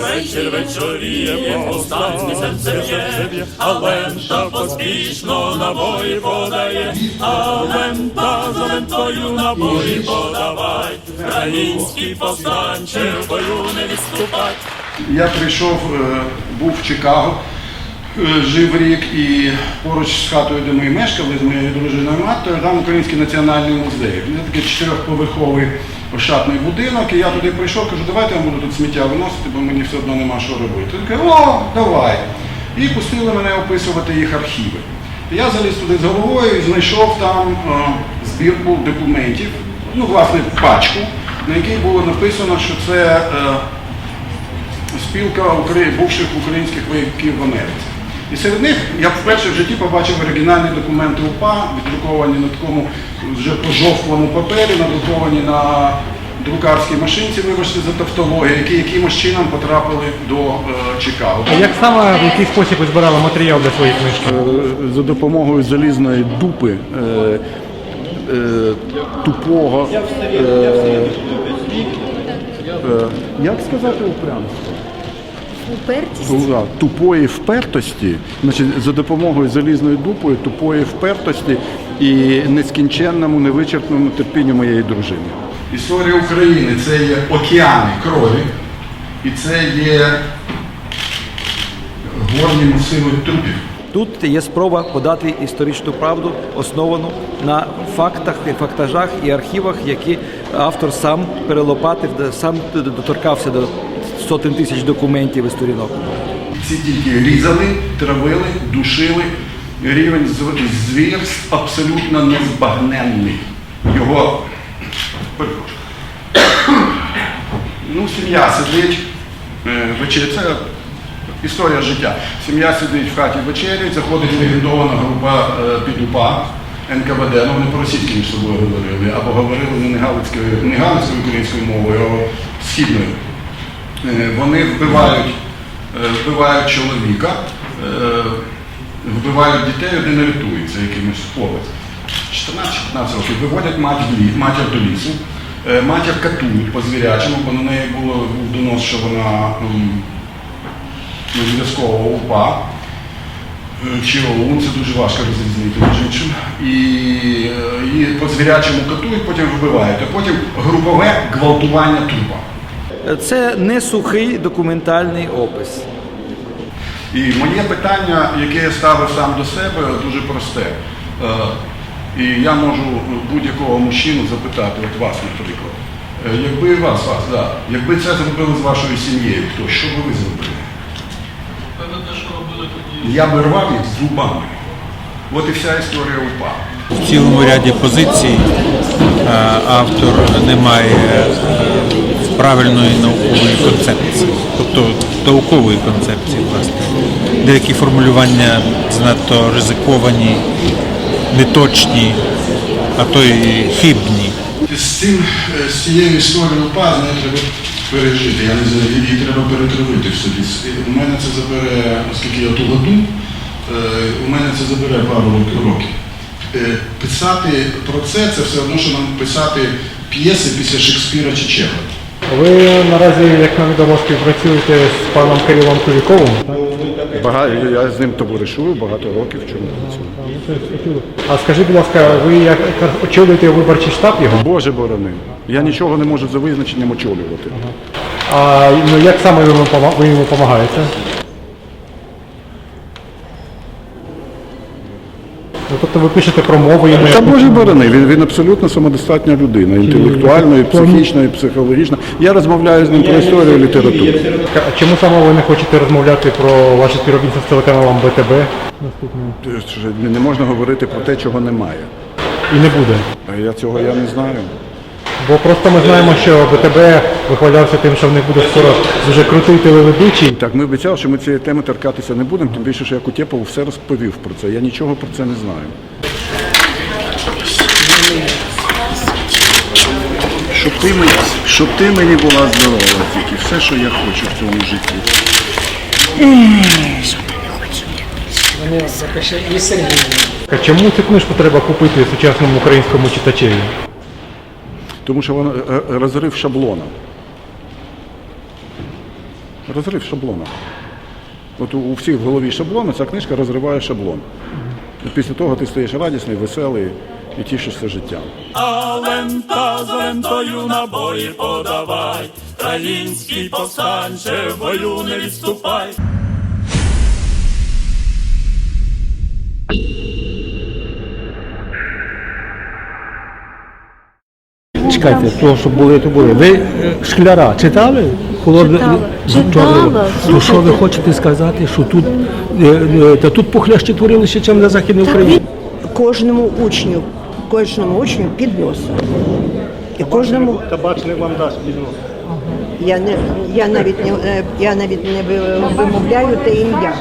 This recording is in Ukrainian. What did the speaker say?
Вечір вечоріє, повстанське серце б'є, а поспішно набої подає, а лента за лентою набої подавай, український повстанче в бою не відступай. Я прийшов, е, був в Чикаго, жив рік і поруч з хатою, де ми мешкали з моєю дружиною Маттою, там Український національний музей. Він такий чотирьохповерховий ошатний будинок, і я туди прийшов, кажу, давайте я буду тут сміття виносити, бо мені все одно нема що робити. Він каже, о, давай. І пустили мене описувати їх архіви. Я заліз туди з головою і знайшов там е, збірку документів, ну, власне, пачку, на якій було написано, що це е, спілка бувших українських вояків в Америці. І серед них я вперше в житті побачив оригінальні документи УПА, віддруковані на такому вже пожовклому папері, надруковані на друкарській машинці, вибачте за тавтологію, які якимось чином потрапили до е, Чикаго. Як саме в який спосіб ви збирали матеріал для своєї книжки? Е, За допомогою залізної дупи е, е, тупого. Е, е, як сказати упрямство? Упертість. Тупої впертості, значить, за допомогою залізної дупою, тупої впертості і нескінченному, невичерпному терпінню моєї дружини. Історія України це є океани крові, і це є горні масиви трупів. Тут є спроба подати історичну правду, основану на фактах і фактажах і архівах, які автор сам перелопатив, сам доторкався до сотень тисяч документів і сторінок. Ці тільки різали, травили, душили. Рівень зв- звірств абсолютно незбагненний. Його ну, сім'я сидить, е, це історія життя. Сім'я сидить в хаті вечерять, заходить легендована група е, підупа НКВД, ну вони по-російськи між собою говорили, або говорили не галицькою, не галицькою українською мовою, а східною. Е, Вони вбивають, е, вбивають чоловіка, вбивають дітей, один рятується якимось хлопець. 14-15 років виводять матір до лісу. Матір катують по звірячому, бо на неї було був донос, що вона м, ну, упа. Е, Чи ОУН, це дуже важко розрізнити між іншим. І е, по звірячому катують, потім вбивають, а потім групове гвалтування трупа. Це не сухий документальний опис. І моє питання, яке я ставив сам до себе, дуже просте. Е, І я можу будь-якого мужчину запитати, от вас, наприклад. Якби вас, вас, да, якби це зробили з вашою сім'єю, то що би ви зробили? Я би рвав їх зубами. От і вся історія УПА. В цілому ряді позицій е, автор не має е, правильної наукової концепції, тобто наукової концепції, власне. Деякі формулювання занадто ризиковані, неточні, а то й хибні. З цим, е, з цією історією УПА, з треба пережити. Я не знаю, її треба перетравити в собі. У мене це забере, оскільки я туготу, е, у мене це забере пару років. Е, Писати про це це все одно, що нам писати п'єси після Шекспіра чи Чеха. Ви наразі, як нам відомо, співпрацюєте з паном Кирилом Куліковим. Багато, я з ним товаришую багато років, чому працюю. А скажіть, будь ласка, ви як очолюєте виборчий штаб його? Боже борони. Я нічого не можу за визначенням очолювати. А ну, як саме ви йому пома- ви йому допомагаєте? Ну, тобто ви пишете промови йому. Та Боже борони, він, він абсолютно самодостатня людина, інтелектуально, і психічно, і психологічно. Я розмовляю з ним про історію і літературу. А чому саме ви не хочете розмовляти про ваше співробітництво з телеканалом БТБ? Що Не можна говорити про те, чого немає. І не буде. Я цього я не знаю. Бо просто ми знаємо, що БТБ вихвалявся тим, що в них буде скоро дуже крутий телеведучий. Так, ми обіцяли, що ми цієї теми торкатися не будемо, тим більше, що я Кутєпову все розповів про це. Я нічого про це не знаю. Щоб ти мені, щоб ти мені була здорова тільки, все, що я хочу в цьому житті. А Чому цю книжку треба купити сучасному українському читачеві? Тому що воно е, е, розрив шаблона. Розрив шаблона. От у, всіх в голові шаблон, а ця книжка розриває шаблон. І після того ти стаєш радісний, веселий і тішишся життям. А лента з лентою набої подавай, Український повстанче, в бою не відступай. Чекайте, що були, то були. Ви е, шкляра читали? Холодне Читала. ну, Читала, чорне. То що ви слухайте. хочете сказати, що тут е, е, та тут похляще творилося, ніж на Західній Україні? кожному учню, кожному учню під. І кожному Табачник вам дасть піднос. я не я навіть не е, я навіть не ви- вимовляю те ім'я.